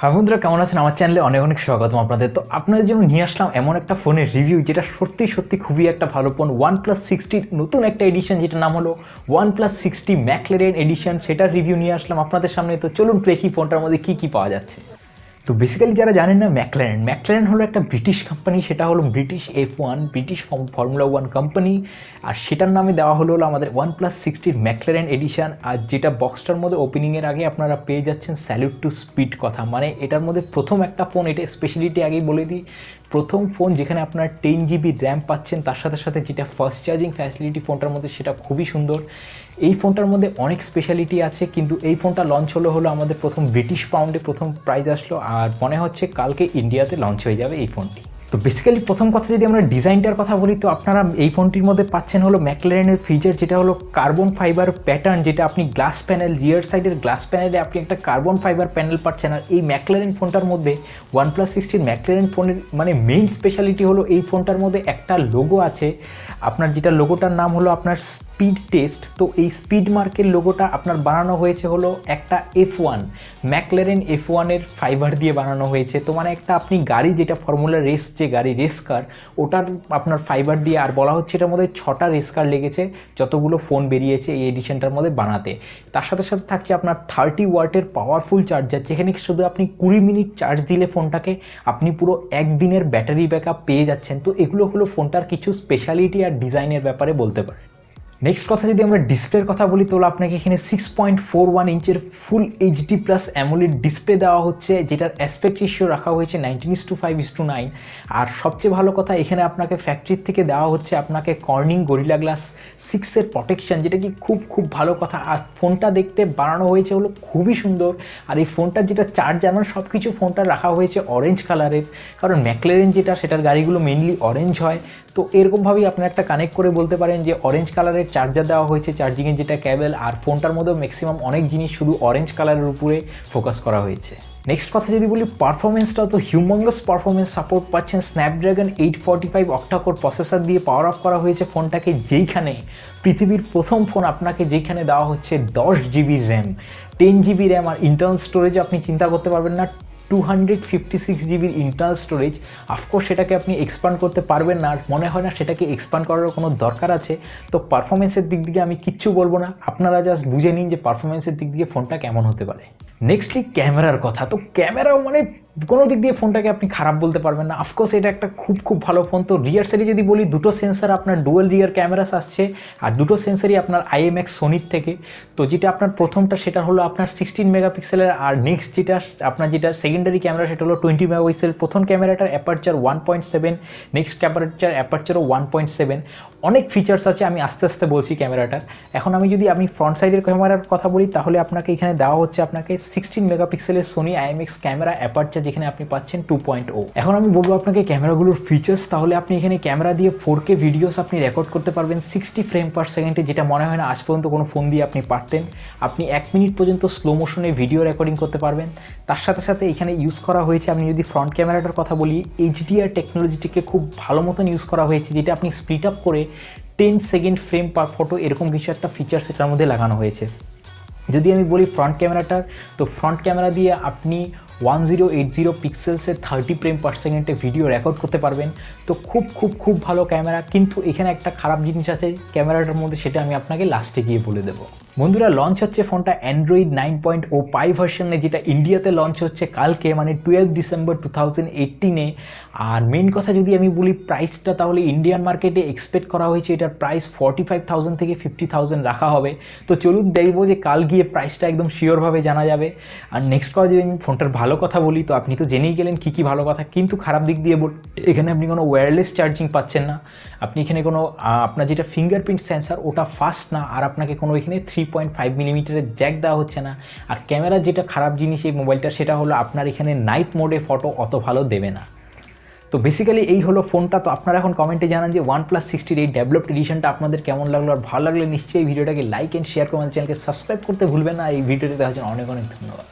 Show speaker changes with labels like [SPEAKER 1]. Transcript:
[SPEAKER 1] হ্যাঁ বন্ধুরা, কেমন আছেন? আমার চ্যানেলে অনেক অনেক স্বাগতম আপনাদের। তো আপনাদের জন্য নিয়ে আসলাম এমন একটা ফোনের রিভিউ যেটা সত্যি সত্যি খুবই একটা ভালো ফোন ওয়ান প্লাস সিক্সটির নতুন একটা এডিশন যেটা নাম হলো one plus six T McLaren edition সেটার রিভিউ নিয়ে আসলাম আপনাদের সামনে। তো চলুন দেখি ফোনটার মধ্যে কী কী পাওয়া যাচ্ছে। তো বেসিক্যালি যারা জানেন না ম্যাকলারেন ম্যাকলারেন হলো একটা ব্রিটিশ কোম্পানি সেটা হলো British F one British formula one company আর সেটার নামে দেওয়া হলো হলো আমাদের ওয়ান প্লাস সিক্সটির ম্যাকলারেন এডিশান আর যেটা বক্সটার মধ্যে ওপেনিংয়ের আগে আপনারা পেয়ে যাচ্ছেন স্যালুট টু স্পিড কথা। মানে এটার মধ্যে প্রথম একটা ফোন এটা স্পেশালিটি আগেই বলে দিই। প্রথম ফোন যেখানে আপনার টেন জিবি র্যাম পাচ্ছেন, তার সাথে সাথে যেটা ফাস্ট চার্জিং ফ্যাসিলিটি ফোনটার মধ্যে, সেটা খুবই সুন্দর। এই ফোনটার মধ্যে অনেক স্পেশালিটি আছে, কিন্তু এই ফোনটা লঞ্চ হলো হলো আমাদের প্রথম ব্রিটিশ পাউন্ডে প্রথম প্রাইজ আসলো, আর মনে হচ্ছে কালকে ইন্ডিয়াতে লঞ্চ হয়ে যাবে এই ফোনটি তো বেসিক্যালি প্রথম কথা যদি আমরা ডিজাইনটার কথা বলি, তো আপনারা এই ফোনটির মধ্যে পাচ্ছেন হলো ম্যাকলারেনের ফিচার যেটা হলো কার্বন ফাইবার প্যাটার্ন যেটা আপনি গ্লাস প্যানেল রিয়ার সাইডের গ্লাস প্যানেলে আপনি একটা কার্বন ফাইবার প্যানেল পাচ্ছেন। আর এই ম্যাকলারেন ফোনটার মধ্যে ওয়ান প্লাস সিক্সটির ম্যাকলারেন ফোনের মানে মেইন স্পেশালিটি হলো এই ফোনটার মধ্যে একটা লোগো আছে। আপনার যেটা লোগোটার নাম হলো আপনার স্পিড টেস্ট তো এই স্পিড মার্কের লোগোটা আপনার বানানো হয়েছে হলো একটা এফ ওয়ান ম্যাকলারেন এফ ওয়ানের ফাইবার দিয়ে বানানো হয়েছে। তো মানে একটা আপনি গাড়ি যেটা ফর্মুলা রেস যে গাড়ি রেস কার ওটার আপনার ফাইবার দিয়ে আর বলা হচ্ছে এটার মধ্যে ছটা রেস কার লেগেছে, যতগুলো ফোন বেরিয়েছে এই এডিশনটার মধ্যে বানাতে। তার সাথে সাথে থাকছে আপনার থার্টি ওয়াটের পাওয়ারফুল চার্জার যেখানে শুধু আপনি কুড়ি মিনিট চার্জ দিলে ফোনটাকে আপনি পুরো একদিনের ব্যাটারি ব্যাকআপ পেয়ে যাচ্ছেন। তো এগুলো হলো ফোনটার কিছু স্পেশালিটি আর ডিজাইনের ব্যাপারে বলতে পারেন। নেক্সট কথা যদি আমরা ডিসপ্লের কথা বলি, তাহলে আপনাকে এখানে six point four one ইঞ্চের full HD plus AMOLED display দেওয়া হচ্ছে, যেটার অ্যাসপেক্ট রেশিও রাখা হয়েছে nineteen is to five is to nine আর সবচেয়ে ভালো কথা, এখানে আপনাকে ফ্যাক্টরির থেকে দেওয়া হচ্ছে আপনাকে কর্নিং গরিলা গ্লাস সিক্সের প্রোটেকশন যেটা কি খুব খুব ভালো কথা। আর ফোনটা দেখতে বানানো হয়েছে হলো খুবই সুন্দর। আর এই ফোনটার যেটা চার্জার মানে সব কিছু ফোনটা রাখা হয়েছে অরেঞ্জ কালারের কারণ ম্যাকলেরেন যেটা, সেটার গাড়িগুলো মেনলি অরেঞ্জ হয়। তো এরকমভাবেই আপনি একটা কানেক্ট করে বলতে পারেন যে অরেঞ্জ কালারের চার্জার দেওয়া হয়েছে। চার্জিংয়ের যেটা ক্যাবেল আর ফোনটার মধ্যেও ম্যাক্সিমাম অনেক জিনিস শুধু অরেঞ্জ কালারের উপরে ফোকাস করা হয়েছে। নেক্সট কথা যদি বলি পারফরমেন্সটা তো হিউমঙ্গাস পারফরমেন্স সাপোর্ট পাচ্ছেন। Snapdragon eight forty five octacore processor দিয়ে পাওয়ার অফ করা হয়েছে ফোনটাকে যেইখানে পৃথিবীর প্রথম ফোন আপনাকে যেইখানে দেওয়া হচ্ছে দশ GB RAM ten GB RAM আর ইন্টারনাল স্টোরেজ আপনি চিন্তা করতে পারবেন না টু হান্ড্রেড ফিফটি সিক্স জিবির ইন্টারনাল স্টোরেজ আফকোর্স সেটাকে আপনি এক্সপান্ড করতে পারবেন না মনে হয় না সেটাকে এক্সপান্ড করার কোনো দরকার আছে। তো পারফরমেন্সের দিক দিয়ে আমি কিচ্ছু বলব না। আপনারা জাস্ট বুঝে নিন যে পারফরমেন্সের দিক দিয়ে ফোনটা কেমন হতে পারে। নেক্সটলি ক্যামেরার কথা। তো ক্যামেরাও মানে কোনো দিক দিয়ে ফোনটাকে আপনি খারাপ বলতে পারবেন না। অফকোর্স এটা একটা খুব খুব ভালো ফোন। তো রিয়ার সাইডে যদি বলি, দুটো সেন্সার আপনার ডুয়েল রিয়ার ক্যামেরাস আসছে, আর দুটো সেন্সারই আপনার আইএমএক্স সোনির থেকে। তো যেটা আপনার প্রথমটা, সেটা হলো আপনার সিক্সটিন মেগাপিক্সেলের আর নেক্সট যেটা, আপনার যেটা সেকেন্ডারি ক্যামেরা সেটা হলো টোয়েন্টি মেগাপিক্সেল প্রথম ক্যামেরাটার aperture one point seven next ক্যাপারচার অ্যাপারচারও ওয়ান পয়েন্ট সেভেন অনেক ফিচার্স আছে, আমি আস্তে আস্তে বলছি ক্যামেরাটার এখন আমি যদি আমি ফ্রন্ট সাইডের ক্যামেরার কথা বলি, তাহলে আপনাকে এখানে দেওয়া হচ্ছে আপনাকে সিক্সটিন মেগাপিক্সেলের সোনি আইএমএক্স ক্যামেরা অ্যাপারচার যেখানে আপনি পাচ্ছেন টু পয়েন্ট ও এখন আমি বলব আপনাকে ক্যামেরাগুলোর ফিচার্স তাহলে আপনি এখানে ক্যামেরা দিয়ে ফোর কে ভিডিওস আপনি রেকর্ড করতে পারবেন সিক্সটি ফ্রেম পার সেকেন্ডে যেটা মনে হয় না আজ পর্যন্ত কোনো ফোন দিয়ে আপনি পারতেন। আপনি এক মিনিট পর্যন্ত স্লো মোশনে ভিডিও রেকর্ডিং করতে পারবেন। তার সাথে সাথে এখানে ইউজ করা হয়েছে, আমি যদি ফ্রন্ট ক্যামেরাটার কথা বলি এইচডিআর টেকনোলজিটিকে খুব ভালো মতন ইউজ করা হয়েছে, যেটা আপনি স্পিড আপ করে ten second frame per photo এরকম কিছু একটা ফিচার্স এটার মধ্যে লাগানো হয়েছে। যদি আমি বলি ফ্রন্ট ক্যামেরাটার, তো ফ্রন্ট ক্যামেরা দিয়ে আপনি ওয়ান জিরো এইট জিরো পিক্সেলসের থার্টি ফ্রেম পার সেকেন্ডে ভিডিও রেকর্ড করতে পারবেন। তো খুব খুব খুব ভালো ক্যামেরা কিন্তু এখানে একটা খারাপ জিনিস আছে ক্যামেরাটার মধ্যে সেটা আমি আপনাকে লাস্টে গিয়ে বলে দেবো। বন্ধুরা লঞ্চ হচ্ছে ফোনটা Android nine point O Pie ভার্সনে যেটা ইন্ডিয়াতে লঞ্চ হচ্ছে কালকে মানে টুয়েলভ ডিসেম্বর টু থাউজেন্ড এইটিনে আর মেন কথা যদি আমি বলি প্রাইসটা তাহলে ইন্ডিয়ান মার্কেটে এক্সপেক্ট করা হয়েছে, এটার প্রাইস ফর্টি ফাইভ থাউজেন্ড থেকে ফিফটি থাউজেন্ড রাখা হবে। তো চলুন দেখব যে কাল গিয়ে প্রাইসটা একদম শিওরভাবে জানা যাবে। আর নেক্সট কথা যদি আমি ফোনটার ভালো কথা বলি, তো আপনি তো জেনেই গেলেন কী কী ভালো কথা, কিন্তু খারাপ দিক দিয়ে বল এখানে আপনি কোনো ওয়্যারলেস চার্জিং পাচ্ছেন না। আপনি এখানে কোনো আপনার যেটা ফিঙ্গারপ্রিন্ট সেন্সার ওটা ফাস্ট না, আর আপনাকে কোনো এখানে থ্রি পয়েন্ট ফাইভ মিলিমিটারের জ্যাক দেওয়া হচ্ছে না। আর ক্যামেরা যেটা খারাপ জিনিস এই মোবাইলটা সেটা হলো আপনার এখানে নাইট মোডে ফটো অত ভালো দেবে না। তো বেসিক্যালি এই হলো ফোনটা তো আপনারা এখন কমেন্টে জানান যে ওয়ান প্লাস সিক্সটির এই ডেভেলপড এডিশনটা আপনাদের কেমন লাগল, আর ভালো লাগলে নিশ্চয়ই ভিডিওটাকে লাইক অ্যান্ড শেয়ার করে চ্যানেলকে সাবস্ক্রাইব করতে ভুলবেন না। এই ভিডিওটি দেখার জন্য অনেক অনেক ধন্যবাদ।